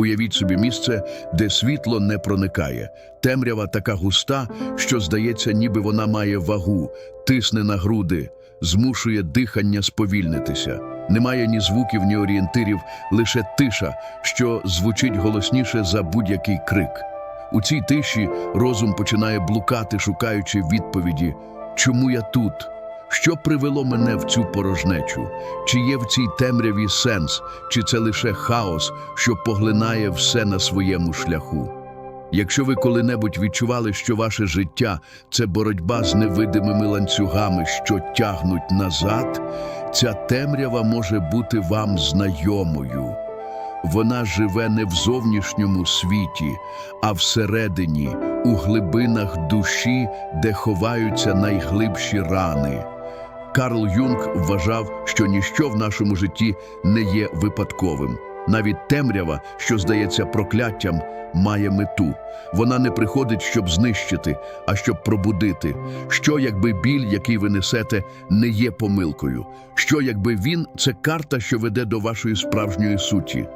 Уявіть собі місце, де світло не проникає. Темрява така густа, що здається, ніби вона має вагу, тисне на груди, змушує дихання сповільнитися. Немає ні звуків, ні орієнтирів, лише тиша, що звучить голосніше за будь-який крик. У цій тиші розум починає блукати, шукаючи відповіді, чому я тут? Що привело мене в цю порожнечу? Чи є в цій темряві сенс, чи це лише хаос, що поглинає все на своєму шляху? Якщо ви коли-небудь відчували, що ваше життя це боротьба з невидимими ланцюгами, що тягнуть назад, ця темрява може бути вам знайомою. Вона живе не в зовнішньому світі, а всередині, у глибинах душі, де ховаються найглибші рани. Карл Юнг вважав, що ніщо в нашому житті не є випадковим. Навіть темрява, що здається прокляттям, має мету. Вона не приходить, щоб знищити, а щоб пробудити. Що, якби біль, який ви несете, не є помилкою? Що, якби він це карта, що веде до вашої справжньої суті?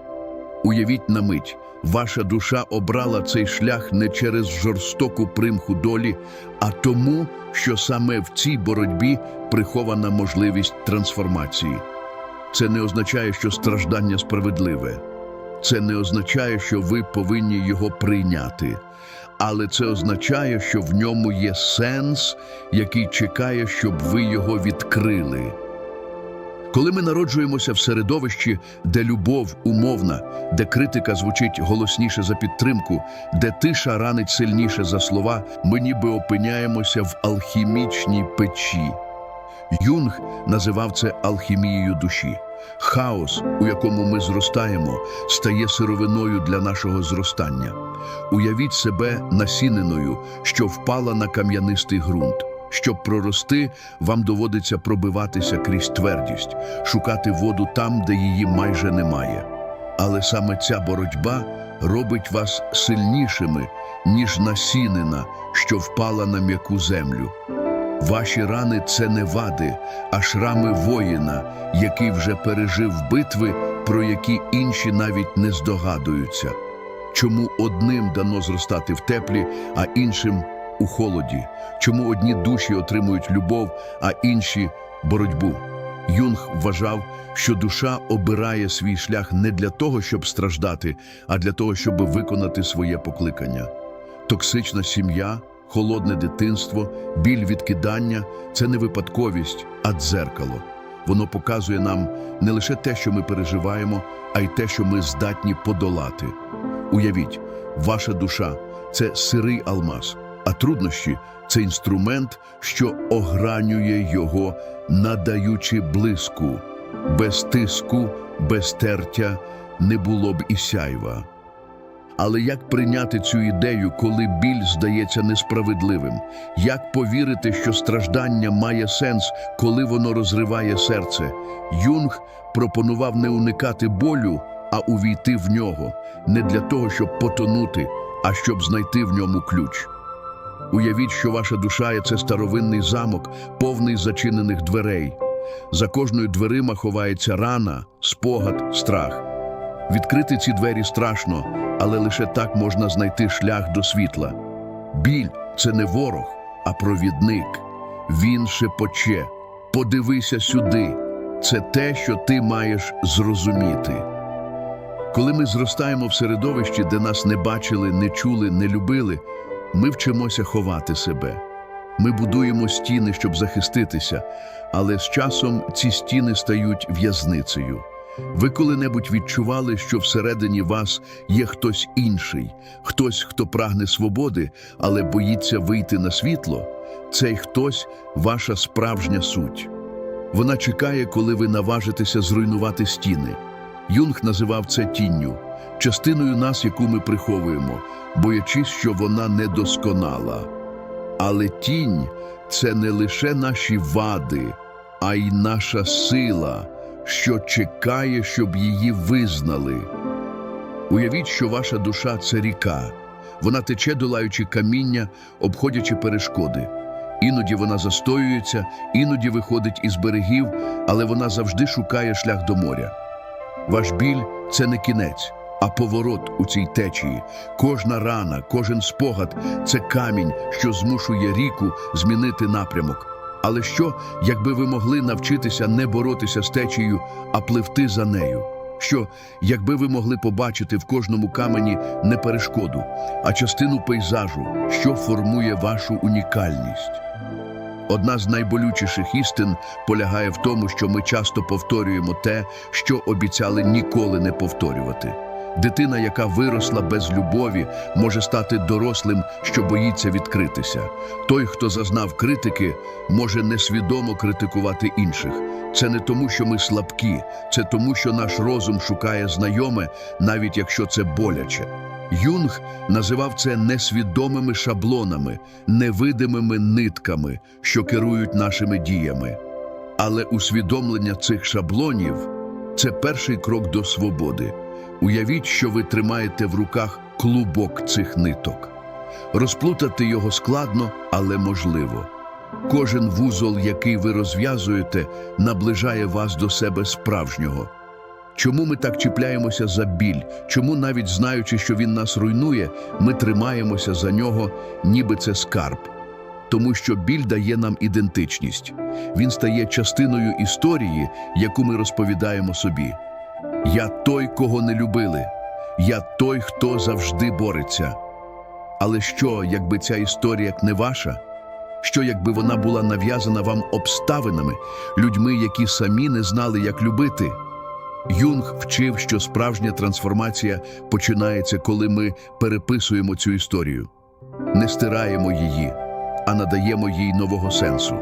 Уявіть на мить, ваша душа обрала цей шлях не через жорстоку примху долі, а тому, що саме в цій боротьбі прихована можливість трансформації. Це не означає, що страждання справедливе. Це не означає, що ви повинні його прийняти. Але це означає, що в ньому є сенс, який чекає, щоб ви його відкрили. Коли ми народжуємося в середовищі, де любов умовна, де критика звучить голосніше за підтримку, де тиша ранить сильніше за слова, ми ніби опиняємося в алхімічній печі. Юнг називав це алхімією душі. Хаос, у якому ми зростаємо, стає сировиною для нашого зростання. Уявіть себе насіниною, що впала на кам'янистий ґрунт. Щоб прорости, вам доводиться пробиватися крізь твердість, шукати воду там, де її майже немає. Але саме ця боротьба робить вас сильнішими, ніж насінина, що впала на м'яку землю. Ваші рани це не вади, а шрами воїна, який вже пережив битви, про які інші навіть не здогадуються. Чому одним дано зростати в теплі, а іншим у холоді? Чому одні душі отримують любов, а інші боротьбу? Юнг вважав, що душа обирає свій шлях не для того, щоб страждати, а для того, щоб виконати своє покликання. Токсична сім'я, холодне дитинство, біль відкидання це не випадковість, а дзеркало. Воно показує нам не лише те, що ми переживаємо, а й те, що ми здатні подолати. Уявіть, ваша душа це сирий алмаз, а труднощі це інструмент, що огранює його, надаючи блиску. Без тиску, без тертя не було б і сяйва. Але як прийняти цю ідею, коли біль здається несправедливим? Як повірити, що страждання має сенс, коли воно розриває серце? Юнг пропонував не уникати болю, а увійти в нього, не для того, щоб потонути, а щоб знайти в ньому ключ. Уявіть, що ваша душа – це старовинний замок, повний зачинених дверей. За кожною дверима ховається рана, спогад, страх. Відкрити ці двері страшно, але лише так можна знайти шлях до світла. Біль це не ворог, а провідник. Він шепоче. Подивися сюди. Це те, що ти маєш зрозуміти. Коли ми зростаємо в середовищі, де нас не бачили, не чули, не любили, ми вчимося ховати себе. Ми будуємо стіни, щоб захиститися, але з часом ці стіни стають в'язницею. Ви коли-небудь відчували, що всередині вас є хтось інший, хтось, хто прагне свободи, але боїться вийти на світло? Цей хтось ваша справжня суть. Вона чекає, коли ви наважитеся зруйнувати стіни. Юнг називав це тінню, частиною нас, яку ми приховуємо, боячись, що вона недосконала. Але тінь це не лише наші вади, а й наша сила, що чекає, щоб її визнали. Уявіть, що ваша душа це ріка. Вона тече, долаючи каміння, обходячи перешкоди. Іноді вона застоюється, іноді виходить із берегів, але вона завжди шукає шлях до моря. Ваш біль це не кінець, а поворот у цій течії. Кожна рана, кожен спогад це камінь, що змушує ріку змінити напрямок. Але що, якби ви могли навчитися не боротися з течією, а пливти за нею? Що, якби ви могли побачити в кожному камені не перешкоду, а частину пейзажу, що формує вашу унікальність? Одна з найболючіших істин полягає в тому, що ми часто повторюємо те, що обіцяли ніколи не повторювати. Дитина, яка виросла без любові, може стати дорослим, що боїться відкритися. Той, хто зазнав критики, може несвідомо критикувати інших. Це не тому, що ми слабкі, це тому, що наш розум шукає знайоме, навіть якщо це боляче. Юнг називав це несвідомими шаблонами, невидимими нитками, що керують нашими діями. Але усвідомлення цих шаблонів це перший крок до свободи. Уявіть, що ви тримаєте в руках клубок цих ниток. Розплутати його складно, але можливо. Кожен вузол, який ви розв'язуєте, наближає вас до себе справжнього. Чому ми так чіпляємося за біль? Чому, навіть знаючи, що він нас руйнує, ми тримаємося за нього, ніби це скарб? Тому що біль дає нам ідентичність. Він стає частиною історії, яку ми розповідаємо собі. Я той, кого не любили. Я той, хто завжди бореться. Але що, якби ця історія не ваша? Що, якби вона була нав'язана вам обставинами, людьми, які самі не знали, як любити? Юнг вчив, що справжня трансформація починається, коли ми переписуємо цю історію, не стираємо її, а надаємо їй нового сенсу.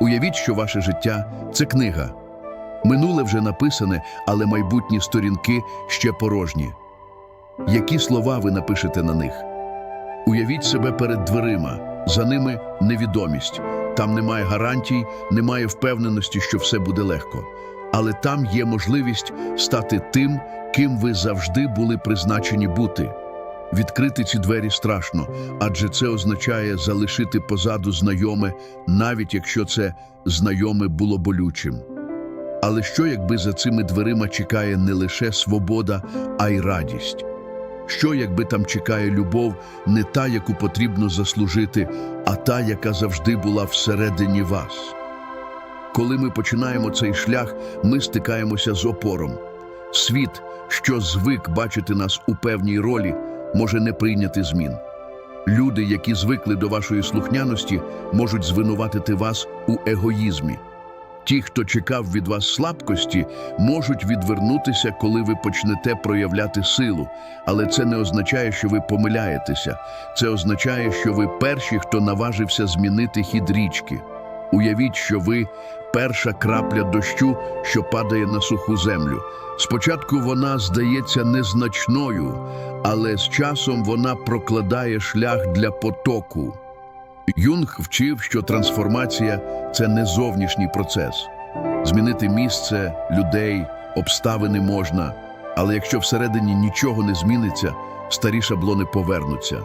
Уявіть, що ваше життя це книга. Минуле вже написане, але майбутні сторінки ще порожні. Які слова ви напишете на них? Уявіть себе перед дверима, за ними невідомість. Там немає гарантій, немає впевненості, що все буде легко. Але там є можливість стати тим, ким ви завжди були призначені бути. Відкрити ці двері страшно, адже це означає залишити позаду знайоме, навіть якщо це знайоме було болючим. Але що, якби за цими дверима чекає не лише свобода, а й радість? Що, якби там чекає любов, не та, яку потрібно заслужити, а та, яка завжди була всередині вас? Коли ми починаємо цей шлях, ми стикаємося з опором. Світ, що звик бачити нас у певній ролі, може не прийняти змін. Люди, які звикли до вашої слухняності, можуть звинуватити вас у егоїзмі. Ті, хто чекав від вас слабкості, можуть відвернутися, коли ви почнете проявляти силу, але це не означає, що ви помиляєтеся. Це означає, що ви перші, хто наважився змінити хід річки. Уявіть, що ви перша крапля дощу, що падає на суху землю. Спочатку вона здається незначною, але з часом вона прокладає шлях для потоку. Юнг вчив, що трансформація це не зовнішній процес. Змінити місце, людей, обставини можна, але якщо всередині нічого не зміниться, старі шаблони повернуться.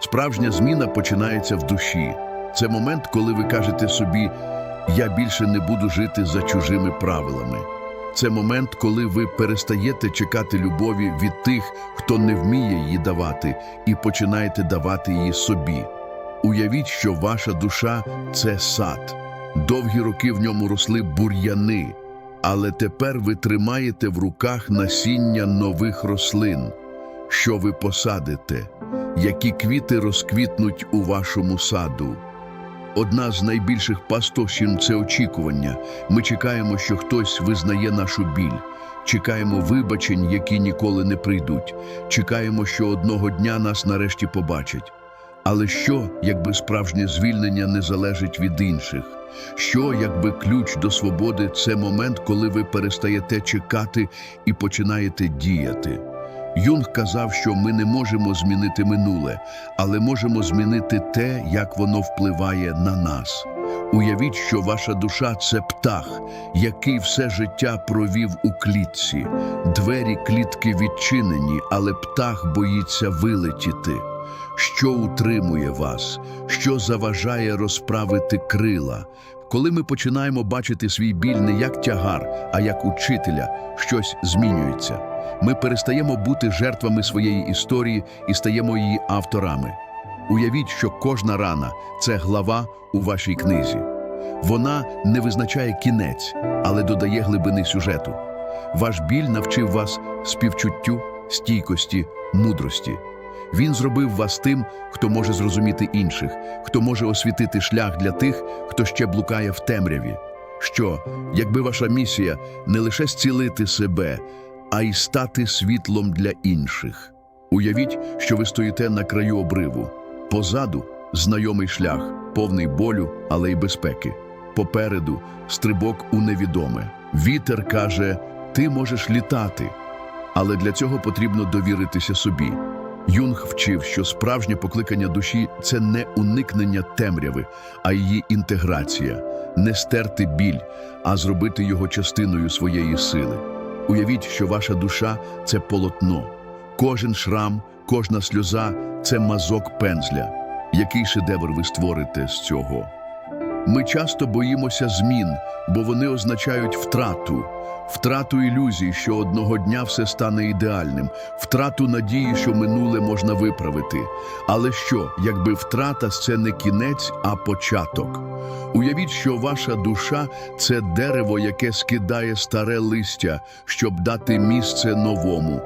Справжня зміна починається в душі. Це момент, коли ви кажете собі, я більше не буду жити за чужими правилами. Це момент, коли ви перестаєте чекати любові від тих, хто не вміє її давати, і починаєте давати її собі. Уявіть, що ваша душа це сад. Довгі роки в ньому росли бур'яни, але тепер ви тримаєте в руках насіння нових рослин. Що ви посадите? Які квіти розквітнуть у вашому саду? Одна з найбільших пастощин – це очікування. Ми чекаємо, що хтось визнає нашу біль. Чекаємо вибачень, які ніколи не прийдуть. Чекаємо, що одного дня нас нарешті побачать. Але що, якби справжнє звільнення не залежить від інших? Що, якби ключ до свободи це момент, коли ви перестаєте чекати і починаєте діяти? Юнг казав, що ми не можемо змінити минуле, але можемо змінити те, як воно впливає на нас. Уявіть, що ваша душа це птах, який все життя провів у клітці. Двері клітки відчинені, але птах боїться вилетіти. Що утримує вас, що заважає розправити крила? Коли ми починаємо бачити свій біль не як тягар, а як учителя, щось змінюється. Ми перестаємо бути жертвами своєї історії і стаємо її авторами. Уявіть, що кожна рана це глава у вашій книзі. Вона не визначає кінець, але додає глибини сюжету. Ваш біль навчив вас співчуттю, стійкості, мудрості. Він зробив вас тим, хто може зрозуміти інших, хто може освітити шлях для тих, хто ще блукає в темряві. Що, якби ваша місія не лише зцілити себе, а й стати світлом для інших. Уявіть, що ви стоїте на краю обриву. Позаду знайомий шлях, повний болю, але й безпеки. Попереду стрибок у невідоме. Вітер каже: ти можеш літати, але для цього потрібно довіритися собі. Юнг вчив, що справжнє покликання душі це не уникнення темряви, а її інтеграція, не стерти біль, а зробити його частиною своєї сили. Уявіть, що ваша душа це полотно. Кожен шрам, кожна сльоза це мазок пензля. Який шедевр ви створите з цього? Ми часто боїмося змін, бо вони означають втрату, втрату ілюзій, що одного дня все стане ідеальним, втрату надії, що минуле можна виправити. Але що, якби втрата це не кінець, а початок? Уявіть, що ваша душа це дерево, яке скидає старе листя, щоб дати місце новому.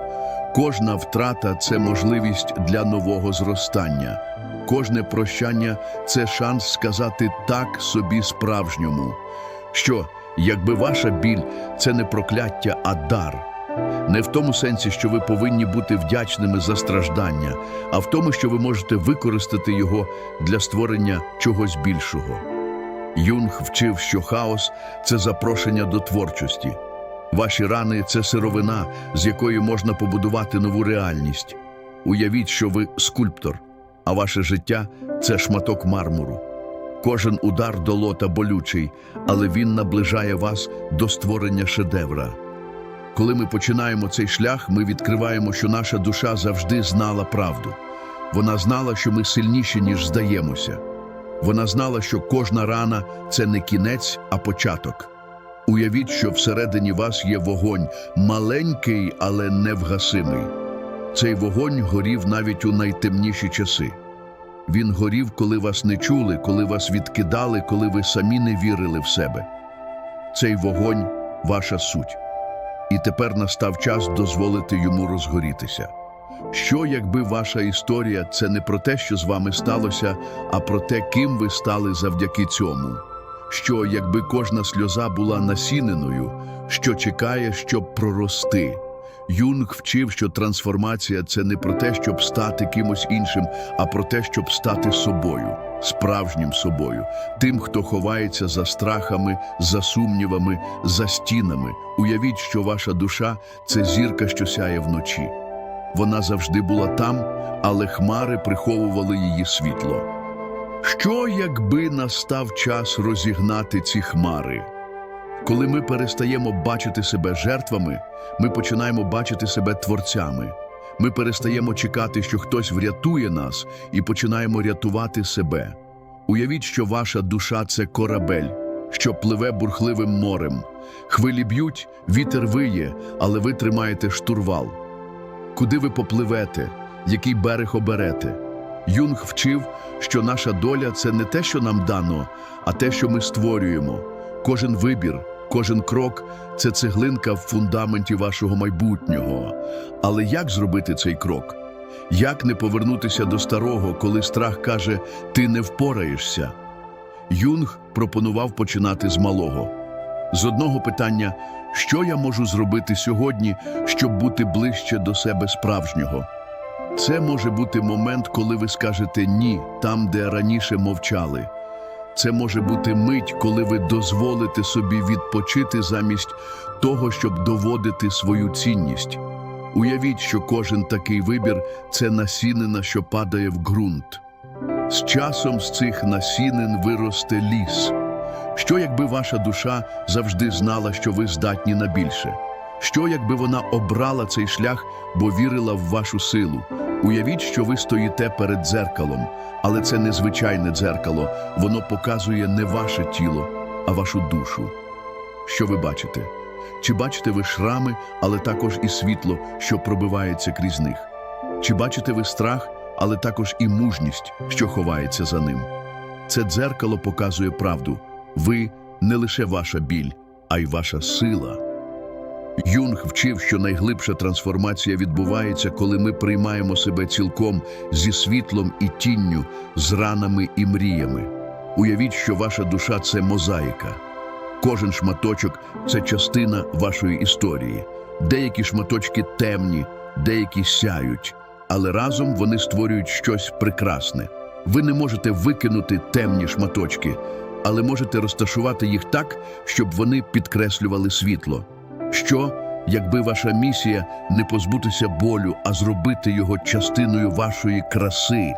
Кожна втрата це можливість для нового зростання. Кожне прощання це шанс сказати так собі справжньому. Що, якби ваша біль це не прокляття, а дар. Не в тому сенсі, що ви повинні бути вдячними за страждання, а в тому, що ви можете використати його для створення чогось більшого. Юнг вчив, що хаос це запрошення до творчості. Ваші рани це сировина, з якої можна побудувати нову реальність. Уявіть, що ви скульптор, а ваше життя це шматок мармуру. Кожен удар долота болючий, але він наближає вас до створення шедевра. Коли ми починаємо цей шлях, ми відкриваємо, що наша душа завжди знала правду. Вона знала, що ми сильніші, ніж здаємося. Вона знала, що кожна рана це не кінець, а початок. Уявіть, що всередині вас є вогонь, маленький, але невгасимий. Цей вогонь горів навіть у найтемніші часи. Він горів, коли вас не чули, коли вас відкидали, коли ви самі не вірили в себе. Цей вогонь ваша суть. І тепер настав час дозволити йому розгорітися. Що, якби ваша історія це не про те, що з вами сталося, а про те, ким ви стали завдяки цьому? Що, якби кожна сльоза була насіненою, що чекає, щоб прорости? Юнг вчив, що трансформація це не про те, щоб стати кимось іншим, а про те, щоб стати собою, справжнім собою, тим, хто ховається за страхами, за сумнівами, за стінами. Уявіть, що ваша душа це зірка, що сяє вночі. Вона завжди була там, але хмари приховували її світло. Що, якби настав час розігнати ці хмари? Коли ми перестаємо бачити себе жертвами, ми починаємо бачити себе творцями. Ми перестаємо чекати, що хтось врятує нас, і починаємо рятувати себе. Уявіть, що ваша душа це корабель, що пливе бурхливим морем. Хвилі б'ють, вітер виє, але ви тримаєте штурвал. Куди ви попливете, який берег оберете? Юнг вчив, що наша доля це не те, що нам дано, а те, що ми створюємо. Кожен вибір, кожен крок це цеглинка в фундаменті вашого майбутнього. Але як зробити цей крок? Як не повернутися до старого, коли страх каже ти не впораєшся? Юнг пропонував починати з малого. З одного питання, що я можу зробити сьогодні, щоб бути ближче до себе справжнього? Це може бути момент, коли ви скажете ні там, де раніше мовчали. Це може бути мить, коли ви дозволите собі відпочити замість того, щоб доводити свою цінність. Уявіть, що кожен такий вибір це насінина, що падає в ґрунт. З часом з цих насінин виросте ліс. Що, якби ваша душа завжди знала, що ви здатні на більше? Що, якби вона обрала цей шлях, бо вірила в вашу силу? Уявіть, що ви стоїте перед дзеркалом, але це не звичайне дзеркало, воно показує не ваше тіло, а вашу душу. Що ви бачите? Чи бачите ви шрами, але також і світло, що пробивається крізь них? Чи бачите ви страх, але також і мужність, що ховається за ним? Це дзеркало показує правду. Ви не лише ваша біль, а й ваша сила. Юнг вчив, що найглибша трансформація відбувається, коли ми приймаємо себе цілком зі світлом і тінню, з ранами і мріями. Уявіть, що ваша душа це мозаїка. Кожен шматочок це частина вашої історії. Деякі шматочки темні, деякі сяють, але разом вони створюють щось прекрасне. Ви не можете викинути темні шматочки, але можете розташувати їх так, щоб вони підкреслювали світло. Що, якби ваша місія не позбутися болю, а зробити його частиною вашої краси?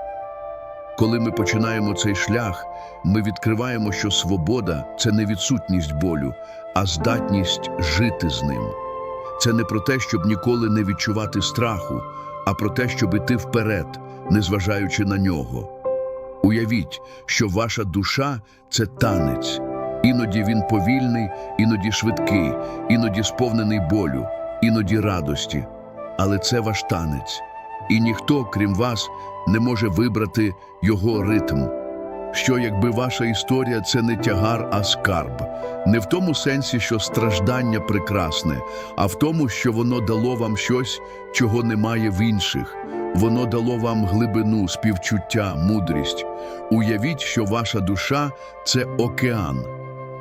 Коли ми починаємо цей шлях, ми відкриваємо, що свобода це не відсутність болю, а здатність жити з ним. Це не про те, щоб ніколи не відчувати страху, а про те, щоб іти вперед, незважаючи на нього. Уявіть, що ваша душа це танець. Іноді він повільний, іноді швидкий, іноді сповнений болю, іноді радості. Але це ваш танець, і ніхто, крім вас, не може вибрати його ритм. Що якби ваша історія це не тягар, а скарб, не в тому сенсі, що страждання прекрасне, а в тому, що воно дало вам щось, чого немає в інших. Воно дало вам глибину, співчуття, мудрість. Уявіть, що ваша душа це океан.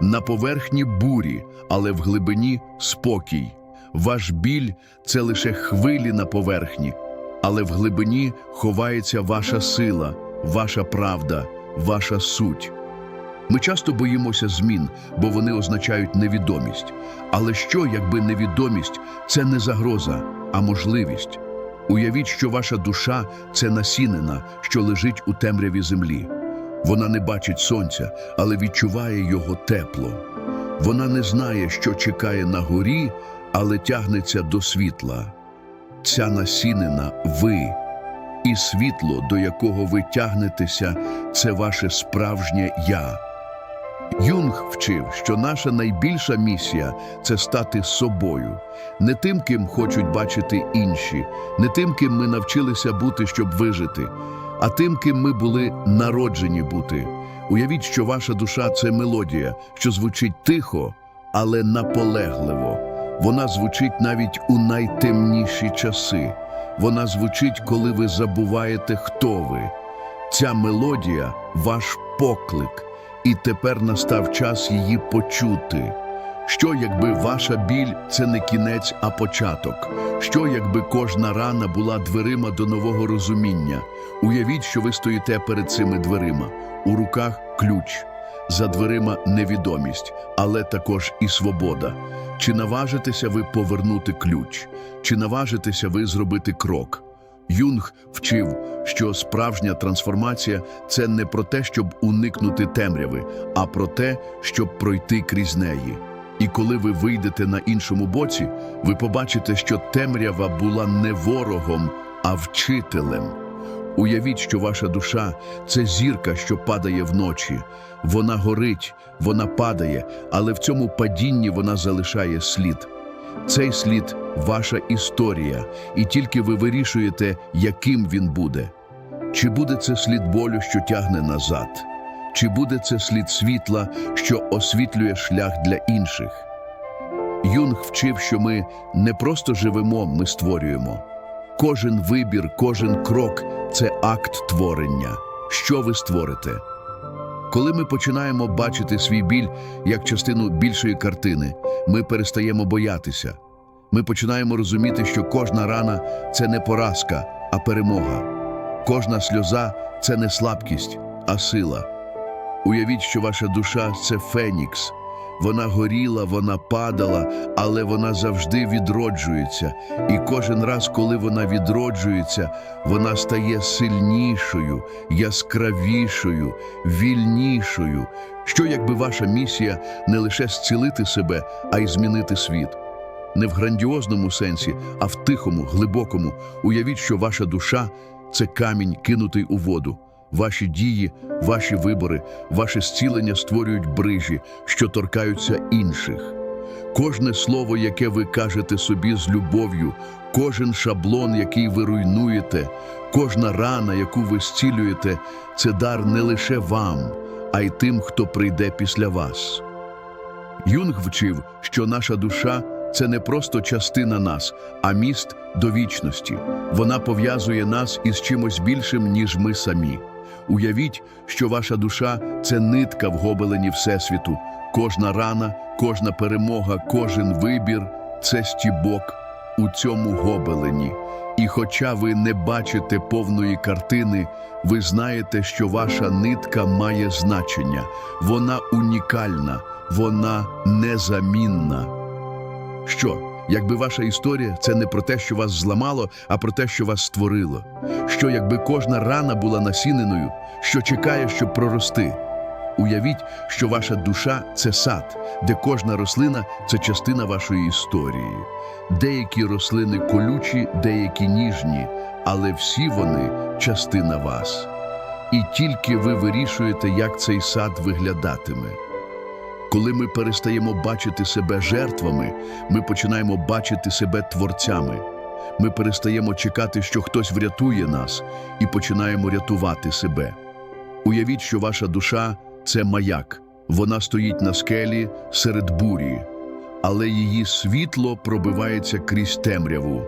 На поверхні бурі, але в глибині спокій. Ваш біль це лише хвилі на поверхні, але в глибині ховається ваша сила, ваша правда, ваша суть. Ми часто боїмося змін, бо вони означають невідомість. Але що, якби невідомість це не загроза, а можливість? Уявіть, що ваша душа це насінина, що лежить у темряві землі. Вона не бачить сонця, але відчуває його тепло. Вона не знає, що чекає на горі, але тягнеться до світла. Ця насінина ви, і світло, до якого ви тягнетеся, це ваше справжнє я. Юнг вчив, що наша найбільша місія це стати собою, не тим, ким хочуть бачити інші, не тим, ким ми навчилися бути, щоб вижити, а тим, ким ми були народжені бути. Уявіть, що ваша душа це мелодія, що звучить тихо, але наполегливо. Вона звучить навіть у найтемніші часи. Вона звучить, коли ви забуваєте, хто ви. Ця мелодія ваш поклик, і тепер настав час її почути. Що, якби ваша біль це не кінець, а початок? Що, якби кожна рана була дверима до нового розуміння? Уявіть, що ви стоїте перед цими дверима, у руках ключ, за дверима невідомість, але також і свобода. Чи наважитеся ви повернути ключ? Чи наважитеся ви зробити крок? Юнг вчив, що справжня трансформація це не про те, щоб уникнути темряви, а про те, щоб пройти крізь неї. І коли ви вийдете на іншому боці, ви побачите, що темрява була не ворогом, а вчителем. Уявіть, що ваша душа це зірка, що падає вночі. Вона горить, вона падає, але в цьому падінні вона залишає слід. Цей слід ваша історія, і тільки ви вирішуєте, яким він буде. Чи буде це слід болю, що тягне назад? Чи буде це слід світла, що освітлює шлях для інших? Юнг вчив, що ми не просто живемо, ми створюємо. Кожен вибір, кожен крок це акт творення. Що ви створите? Коли ми починаємо бачити свій біль як частину більшої картини, ми перестаємо боятися. Ми починаємо розуміти, що кожна рана це не поразка, а перемога. Кожна сльоза це не слабкість, а сила. Уявіть, що ваша душа це фенікс. Вона горіла, вона падала, але вона завжди відроджується. І кожен раз, коли вона відроджується, вона стає сильнішою, яскравішою, вільнішою. Що якби ваша місія не лише зцілити себе, а й змінити світ? Не в грандіозному сенсі, а в тихому, глибокому. Уявіть, що ваша душа це камінь, кинутий у воду. Ваші дії, ваші вибори, ваше зцілення створюють брижі, що торкаються інших. Кожне слово, яке ви кажете собі з любов'ю, кожен шаблон, який ви руйнуєте, кожна рана, яку ви зцілюєте, це дар не лише вам, а й тим, хто прийде після вас. Юнг вчив, що наша душа це не просто частина нас, а міст до вічності. Вона пов'язує нас із чимось більшим, ніж ми самі. Уявіть, що ваша душа це нитка в гобелені Всесвіту. Кожна рана, кожна перемога, кожен вибір це стібок у цьому гобелені. І хоча ви не бачите повної картини, ви знаєте, що ваша нитка має значення. Вона унікальна, вона незамінна. Що, якби ваша історія це не про те, що вас зламало, а про те, що вас створило? Що, якби кожна рана була насіненою, що чекає, щоб прорости? Уявіть, що ваша душа це сад, де кожна рослина це частина вашої історії. Деякі рослини колючі, деякі ніжні, але всі вони частина вас. І тільки ви вирішуєте, як цей сад виглядатиме. Коли ми перестаємо бачити себе жертвами, ми починаємо бачити себе творцями. Ми перестаємо чекати, що хтось врятує нас, і починаємо рятувати себе. Уявіть, що ваша душа це маяк. Вона стоїть на скелі серед бурі, але її світло пробивається крізь темряву.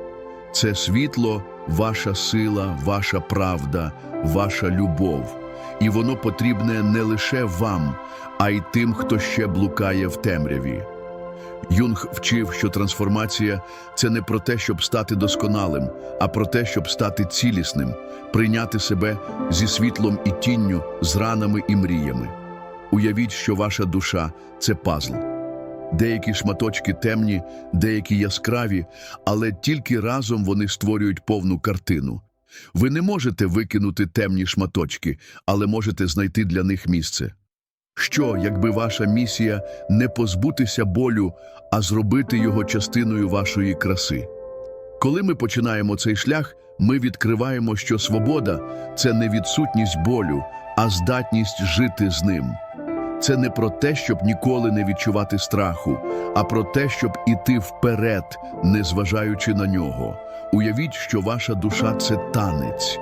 Це світло ваша сила, ваша правда, ваша любов. І воно потрібне не лише вам, а й тим, хто ще блукає в темряві. Юнг вчив, що трансформація це не про те, щоб стати досконалим, а про те, щоб стати цілісним, прийняти себе зі світлом і тінню, з ранами і мріями. Уявіть, що ваша душа це пазл. Деякі шматочки темні, деякі яскраві, але тільки разом вони створюють повну картину. Ви не можете викинути темні шматочки, але можете знайти для них місце. Що, якби ваша місія не позбутися болю, а зробити його частиною вашої краси? Коли ми починаємо цей шлях, ми відкриваємо, що свобода це не відсутність болю, а здатність жити з ним. Це не про те, щоб ніколи не відчувати страху, а про те, щоб іти вперед, незважаючи на нього. Уявіть, що ваша душа це танець.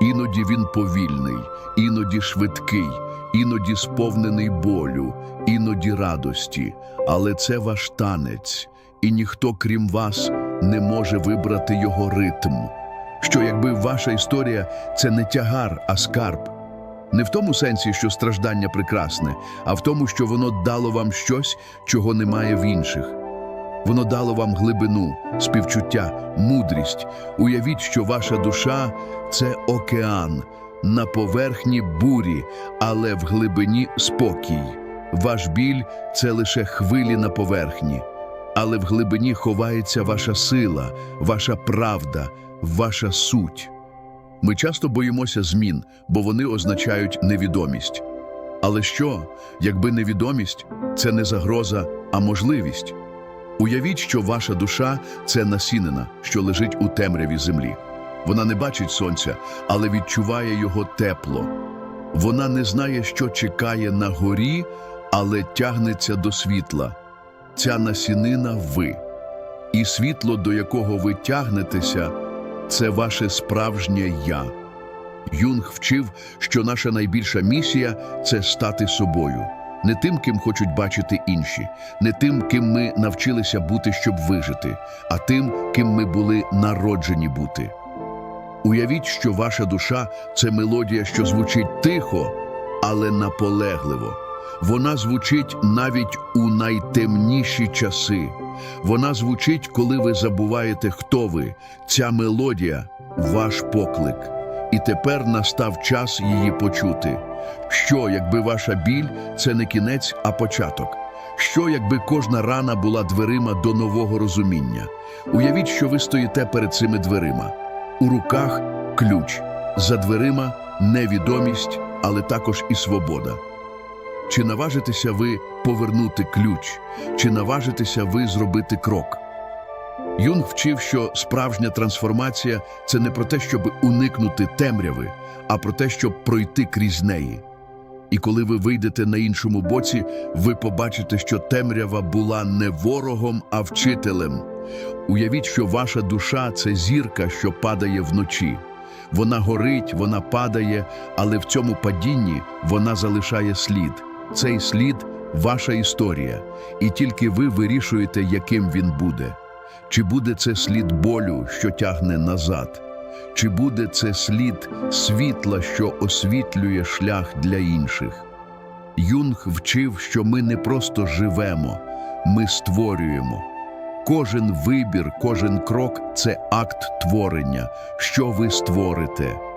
Іноді він повільний, іноді швидкий, іноді сповнений болю, іноді радості. Але це ваш танець, і ніхто, крім вас, не може вибрати його ритм. Що якби ваша історія це не тягар, а скарб. Не в тому сенсі, що страждання прекрасне, а в тому, що воно дало вам щось, чого немає в інших. Воно дало вам глибину, співчуття, мудрість. Уявіть, що ваша душа це океан, на поверхні бурі, але в глибині спокій. Ваш біль це лише хвилі на поверхні, але в глибині ховається ваша сила, ваша правда, ваша суть. Ми часто боїмося змін, бо вони означають невідомість. Але що, якби невідомість це не загроза, а можливість? Уявіть, що ваша душа це насінина, що лежить у темряві землі. Вона не бачить сонця, але відчуває його тепло. Вона не знає, що чекає на горі, але тягнеться до світла. Ця насінина ви. І світло, до якого ви тягнетеся, це ваше справжнє я. Юнг вчив, що наша найбільша місія це стати собою, не тим, ким хочуть бачити інші, не тим, ким ми навчилися бути, щоб вижити, а тим, ким ми були народжені бути. Уявіть, що ваша душа це мелодія, що звучить тихо, але наполегливо. Вона звучить навіть у найтемніші часи. Вона звучить, коли ви забуваєте, хто ви. Ця мелодія ваш поклик. І тепер настав час її почути. Що, якби ваша біль це не кінець, а початок? Що, якби кожна рана була дверима до нового розуміння? Уявіть, що ви стоїте перед цими дверима. У руках ключ, за дверима невідомість, але також і свобода. Чи наважитеся ви повернути ключ, чи наважитеся ви зробити крок? Юнг вчив, що справжня трансформація це не про те, щоб уникнути темряви, а про те, щоб пройти крізь неї. І коли ви вийдете на іншому боці, ви побачите, що темрява була не ворогом, а вчителем. Уявіть, що ваша душа це зірка, що падає вночі. Вона горить, вона падає, але в цьому падінні вона залишає слід. Цей слід ваша історія, і тільки ви вирішуєте, яким він буде. Чи буде це слід болю, що тягне назад? Чи буде це слід світла, що освітлює шлях для інших? Юнг вчив, що ми не просто живемо, ми створюємо. Кожен вибір, кожен крок це акт творення, що ви створите.